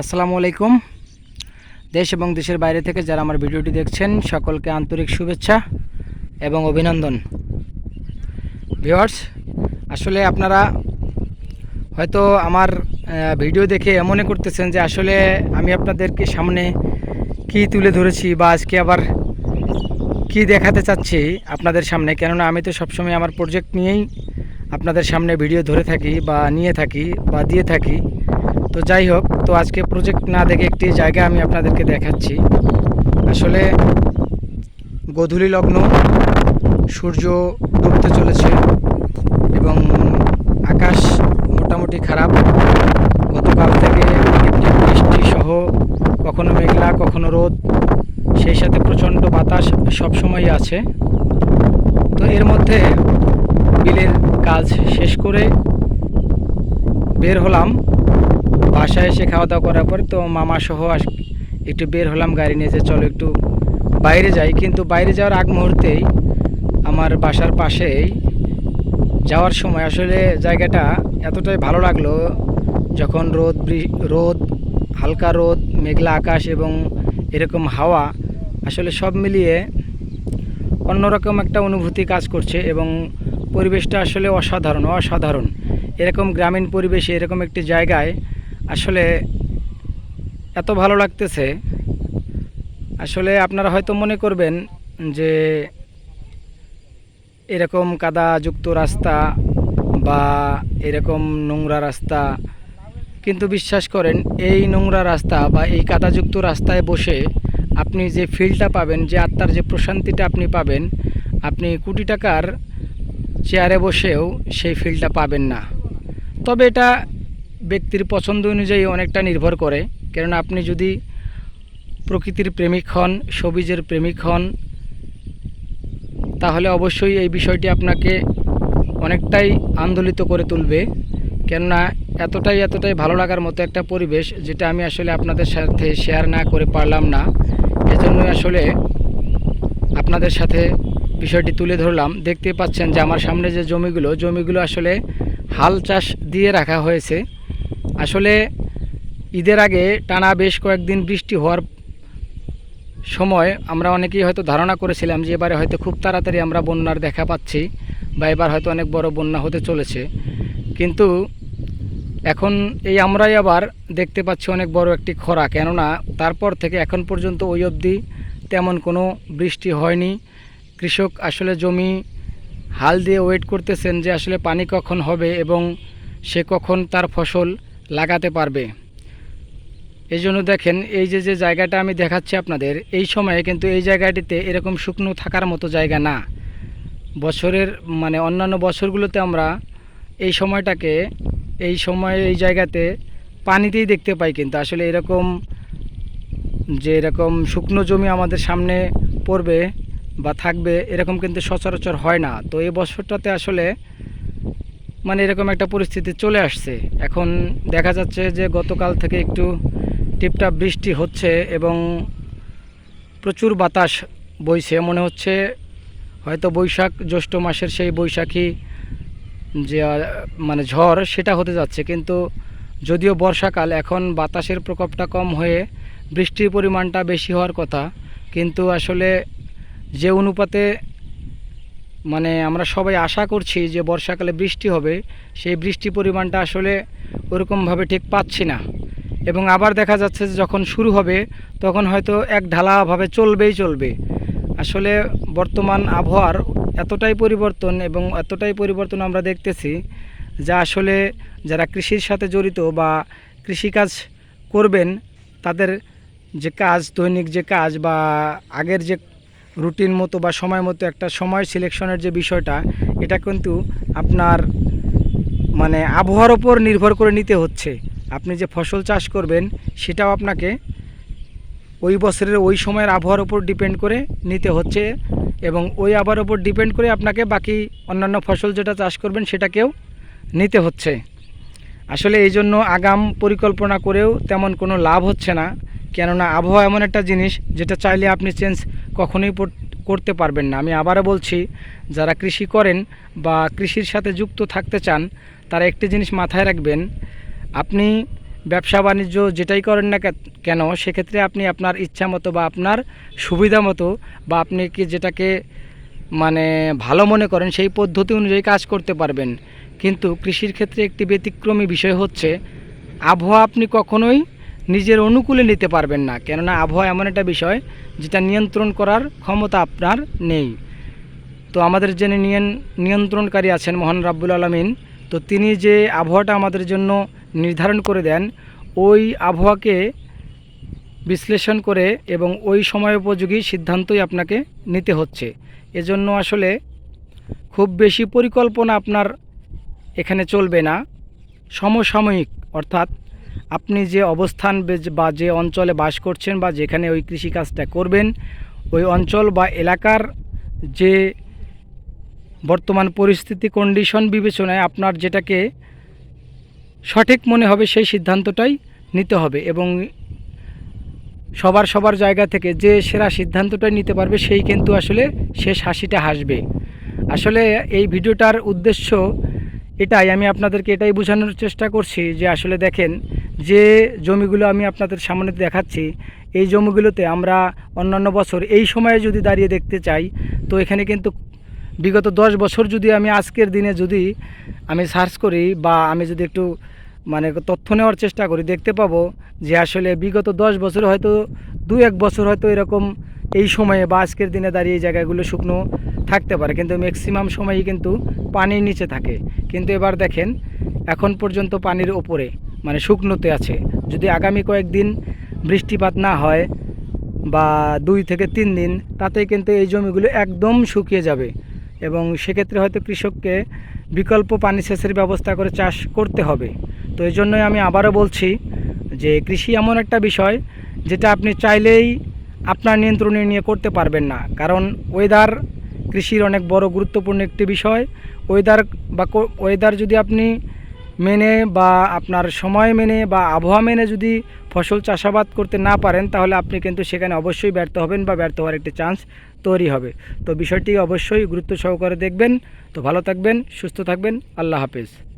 আসসালামু আলাইকুম। দেশ এবং দেশের বাইরে থেকে যারা আমার ভিডিওটি দেখছেন, সকলকে আন্তরিক শুভেচ্ছা এবং অভিনন্দন। ভিওয়ার্স আসলে আপনারা হয়তো আমার ভিডিও দেখে মনে করতেছেন যে আসলে আমি আপনাদেরকে সামনে কি তুলে ধরেছি বা আজকে আবার কি দেখাতে চাচ্ছি আপনাদের সামনে। কেননা আমি তো সবসময় আমার প্রজেক্ট নিয়েই আপনাদের সামনে ভিডিও ধরে থাকি বা নিয়ে থাকি বা দিয়ে থাকি। তো যাই হোক, তো আজকে প্রজেক্ট না দেখে একটি জায়গা আমি আপনাদেরকে দেখাচ্ছি। আসলে গোধূলি লগ্ন, সূর্য ডুবতে চলেছে এবং আকাশ মোটামুটি খারাপ। গতকাল থেকে একটি বৃষ্টি সহ কখনো মেঘলা, কখনো রোদ, সেই সাথে প্রচণ্ড বাতাস সবসময়ই আছে। তো এর মধ্যে বিলের কাজ শেষ করে বের হলাম। বাসায় এসে খাওয়া দাওয়া করার পর তো মামা সহ একটু বের হলাম গাড়ি নিয়ে যে চলো একটু বাইরে যাই। কিন্তু বাইরে যাওয়ার আগ মুহূর্তেই আমার বাসার পাশেই যাওয়ার সময় আসলে জায়গাটা এতটাই ভালো লাগল যখন রোদ রোদ, হালকা রোদ, মেঘলা আকাশ এবং এরকম হাওয়া আসলে সব মিলিয়ে অন্যরকম একটা অনুভূতি কাজ করছে এবং পরিবেশটা আসলে অসাধারণ অসাধারণ। এরকম গ্রামীণ পরিবেশে এরকম একটি জায়গায় আসলে এত ভালো লাগতেছে। আসলে আপনারা হয়তো মনে করবেন যে এরকম কাদাযুক্ত রাস্তা বা এরকম নোংরা রাস্তা, কিন্তু বিশ্বাস করেন এই নোংরা রাস্তা বা এই কাদাযুক্ত রাস্তায় বসে আপনি যে ফিলটা পাবেন, যে আত্মার যে প্রশান্তিটা আপনি পাবেন, আপনি কোটি টাকার চেয়ারে বসেও সেই ফিলটা পাবেন না। তবে এটা ব্যক্তির পছন্দ অনুযায়ী অনেকটা নির্ভর করে। কেননা আপনি যদি প্রকৃতির প্রেমিক হন, সবুজের প্রেমিক হন, তাহলে অবশ্যই এই বিষয়টি আপনাকে অনেকটাই আন্দোলিত করে তুলবে। কেননা এতটাই এতটাই ভালো লাগার মতো একটা পরিবেশ যেটা আমি আসলে আপনাদের সাথে শেয়ার না করে পারলাম না। এজন্যই আসলে আপনাদের সাথে বিষয়টি তুলে ধরলাম। দেখতে পাচ্ছেন যে আমার সামনে যে জমিগুলো জমিগুলো আসলে হাল চাষ দিয়ে রাখা হয়েছে। আসলে ঈদের আগে টানা বেশ কয়েকদিন বৃষ্টি হওয়ার সময় আমরা অনেকেই হয়তো ধারণা করেছিলাম যে এবারে হয়তো খুব তাড়াতাড়ি আমরা বন্যার দেখা পাচ্ছি বা এবার হয়তো অনেক বড় বন্যা হতে চলেছে। কিন্তু এখন এই আমরাই আবার দেখতে পাচ্ছি অনেক বড় একটি খরা। কেননা তারপর থেকে এখন পর্যন্ত ওই অবধি তেমন কোনো বৃষ্টি হয়নি। কৃষক আসলে জমি হাল দিয়ে ওয়েট করতেছেন যে আসলে পানি কখন হবে এবং সে কখন তার ফসল লাগাতে পারবে। এই জন্য দেখেন, এই যে যে জায়গাটা আমি দেখাচ্ছি আপনাদের, এই সময়ে কিন্তু এই জায়গাটিতে এরকম শুকনো থাকার মতো জায়গা না। বছরের মানে অন্যান্য বছরগুলোতে আমরা এই সময়টাকে, এই সময়ে এই জায়গাতে পানিতেই দেখতে পাই কিন্তু। আসলে এরকম যে, এরকম শুকনো জমি আমাদের সামনে পড়বে বা থাকবে, এরকম কিন্তু সচরাচর হয় না। তো এই বছরটাতে আসলে মানে এরকম একটা পরিস্থিতি চলে আসছে। এখন দেখা যাচ্ছে যে গতকাল থেকে একটু টিপটাপ বৃষ্টি হচ্ছে এবং প্রচুর বাতাস বইছে। মনে হচ্ছে হয়তো বৈশাখ, জ্যৈষ্ঠ মাসের সেই বৈশাখী যে মানে ঝড়, সেটা হতে যাচ্ছে। কিন্তু যদিও বর্ষাকাল, এখন বাতাসের প্রকোপটা কম হয়ে বৃষ্টির পরিমাণটা বেশি হওয়ার কথা। কিন্তু আসলে যে অনুপাতে মানে আমরা সবাই আশা করছি যে বর্ষাকালে বৃষ্টি হবে। সেই বৃষ্টি পরিমাণটা আসলে ওরকমভাবে ঠিক পাচ্ছি না। এবং আবার দেখা যাচ্ছে যে যখন শুরু হবে, তখন হয়তো এক ঢালাভাবে চলবেই চলবে। আসলে বর্তমান আবহাওয়ার এতটাই পরিবর্তন এবং এতটাই পরিবর্তন আমরা দেখতেছি যা আসলে যারা কৃষির সাথে জড়িত বা কৃষিকাজ করবেন, তাদের যে কাজ, দৈনিক যে কাজ বা আগের যে রুটিন মতো বা সময় মতো একটা সময় সিলেকশনের যে বিষয়টা, এটা কিন্তু আপনার মানে আবহাওয়ার ওপর নির্ভর করে নিতে হচ্ছে। আপনি যে ফসল চাষ করবেন, সেটাও আপনাকে ওই বছরের ওই সময়ের আবহাওয়ার ওপর ডিপেন্ড করে নিতে হচ্ছে এবং ওই আবহাওয়ার ওপর ডিপেন্ড করে আপনাকে বাকি অন্যান্য ফসল যেটা চাষ করবেন, সেটাকেও নিতে হচ্ছে। আসলে এই জন্য আগাম পরিকল্পনা করেও তেমন কোনো লাভ হচ্ছে না। কেননা আবহাওয়া এমন একটা জিনিস যেটা চাইলে আপনি চেঞ্জ কখনোই করতে পারবেন না। আমি আবারও বলছি, যারা কৃষি করেন বা কৃষির সাথে যুক্ত থাকতে চান, তারা একটি জিনিস মাথায় রাখবেন, আপনি ব্যবসা বাণিজ্য যেটাই করেন না কেন, সেক্ষেত্রে আপনি আপনার ইচ্ছা মতো বা আপনার সুবিধা মতো বা আপনি কি যেটাকে মানে ভালো মনে করেন সেই পদ্ধতি অনুযায়ী কাজ করতে পারবেন। কিন্তু কৃষির ক্ষেত্রে একটি ব্যতিক্রমী বিষয় হচ্ছে, আবহাওয়া আপনি কখনোই নিজের অনুকূলে নিতে পারবেন না। কেননা আবহাওয়া এমন একটা বিষয় যেটা নিয়ন্ত্রণ করার ক্ষমতা আপনার নেই। তো আমাদের নিয়ন- নিয়ন্ত্রণকারী আছেন মহান রাব্বুল আলমিন, তো তিনি যে আবহাওয়াটা আমাদের জন্য নির্ধারণ করে দেন, ওই আবহাওয়াকে বিশ্লেষণ করে এবং ওই সময় উপযোগী সিদ্ধান্তই আপনাকে নিতে হচ্ছে। এজন্য আসলে খুব বেশি পরিকল্পনা আপনার এখানে চলবে না। সমসাময়িক, অর্থাৎ আপনি যে অবস্থান বে- যে অঞ্চলে বাস করছেন বা যেখানে ওই কৃষিকাজটা করবেন, ওই অঞ্চল বা এলাকার যে বর্তমান পরিস্থিতি কন্ডিশন বিবেচনায় আপনার যেটাকে সঠিক মনে হবে সেই সিদ্ধান্তটাই নিতে হবে এবং সবার সবার জায়গা থেকে যে সেরা সিদ্ধান্তটাই নিতে পারবে সেই কিন্তু আসলে শেষ হাসিটা হাসবে। আসলে এই ভিডিওটার উদ্দেশ্য এটাই, আমি আপনাদেরকে এটাই বোঝানোর চেষ্টা করছি যে আসলে দেখেন যে জমিগুলো আমি আপনাদের সামনে দেখাচ্ছি, এই জমিগুলোতে আমরা অন্যান্য বছর এই সময়ে যদি দাঁড়িয়ে দেখতে চাই, তো এখানে কিন্তু বিগত দশ বছর যদি আমি আজকের দিনে যদি আমি সার্চ করি বা আমি যদি একটু মানে তথ্য নেওয়ার চেষ্টা করি, দেখতে পাবো যে আসলে বিগত দশ বছর হয়তো দু এক বছর হয়তো এরকম এই সময়ে বা আজকের দিনে দাঁড়িয়ে এই জায়গাগুলো শুকনো থাকতে পারে। কিন্তু ম্যাক্সিমাম সময়ই কিন্তু পানির নিচে থাকে। কিন্তু এবার দেখেন, এখন পর্যন্ত পানির ওপরে মানে শুকনোতে আছে। যদি আগামী কয়েকদিন বৃষ্টিপাত না হয় বা দুই থেকে তিন দিন, তাতেই কিন্তু এই জমিগুলো একদম শুকিয়ে যাবে। এবং সেক্ষেত্রে হয়তো কৃষককে বিকল্প পানি সেচের ব্যবস্থা করে চাষ করতে হবে। তো এই জন্যই আমি আবারও বলছি যে কৃষি এমন একটা বিষয় যেটা আপনি চাইলেই আপনার নিয়ন্ত্রণে নিয়ে করতে পারবেন না। কারণ ওয়েদার কৃষির অনেক বড় গুরুত্বপূর্ণ একটি বিষয়। ওয়েদার বা ওয়েদার যদি আপনি মেনে বা আপনার সময় মেনে বা আবহাওয়া মেনে যদি ফসল চাষাবাদ করতে না পারেন, তাহলে আপনি কিন্তু সেখানে অবশ্যই ব্যর্থ হবেন বা ব্যর্থ হওয়ার একটি চান্স তৈরি হবে। তো বিষয়টি অবশ্যই গুরুত্ব সহকারে দেখবেন। তো ভালো থাকবেন, সুস্থ থাকবেন। আল্লাহ হাফেজ।